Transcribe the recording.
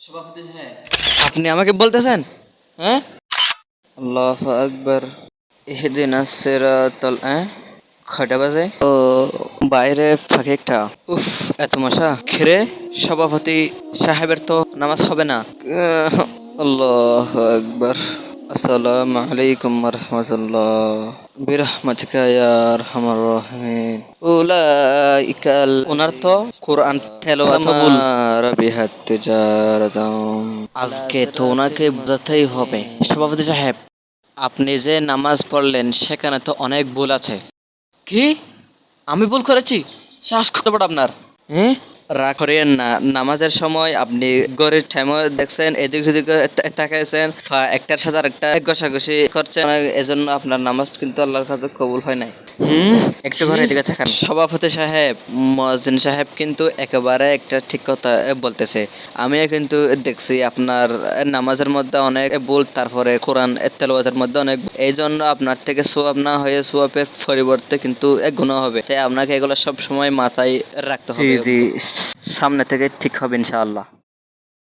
সভাপতি সাহেব। আপনি আমাকে বলতেছেন? হ্যাঁ? আল্লাহ আকবর। এদিন সিরাতাল হ্যাঁ? কয়টা বাজে? ও বাইরে ফাঁকে একটা। উফ এত মশা। খেরে সভাপতি সাহেবের তো নামাজ হবে না। আহ, আল্লাহ আকবর। আসসালামু আলাইকুম রহমতুল্লাহ। বিরহমাতিকা ইয়া আরহামার রাহিমিন। উলাইকাল ওনার তো কোরআন তেলাওয়াত কবুল। রাবিহাত তিজারাতাম আজকে তো ওনাকে বোঝাতেই হবে। সভাপতি সাহেব আপনি যে নামাজ পড়লেন সেখানে তো অনেক ভুল আছে। কি? আমি ভুল করেছি? শ্বাস কত বড় আপনার। হ্যাঁ রাগ করেন না। নামাজের সময় আপনি গড়ের টাইমও দেখছেন এদিক সেদিক তা- তাকাইছেন বা একটার সাথে আরেকটা ঘষাঘষি করছেন এজন্য আপনার নামাজ কিন্তু আল্লাহর কাছে কবুল হয় নাই। হুম? একটু ঘরে এদিকে থাকেন। সভাপতি সাহেব মহাজিন সাহেব কিন্তু একেবারে একটা ঠিক কথা বলতেছে। আমিও কিন্তু দেখছি আপনার নামাজের মধ্যে অনেক ভুল তারপরে কোরআন তেলাওয়াতের মধ্যে অনেক এই জন্য আপনার থেকে সোয়াব না হয়ে সোয়াবের পরিবর্তে কিন্তু এক গুণ হবে। তাই আপনাকে এগুলো সব সময় মাথায় রাখতে হবে। জি জি। সামনে থেকে ঠিক হবে ইনশাআল্লাহ।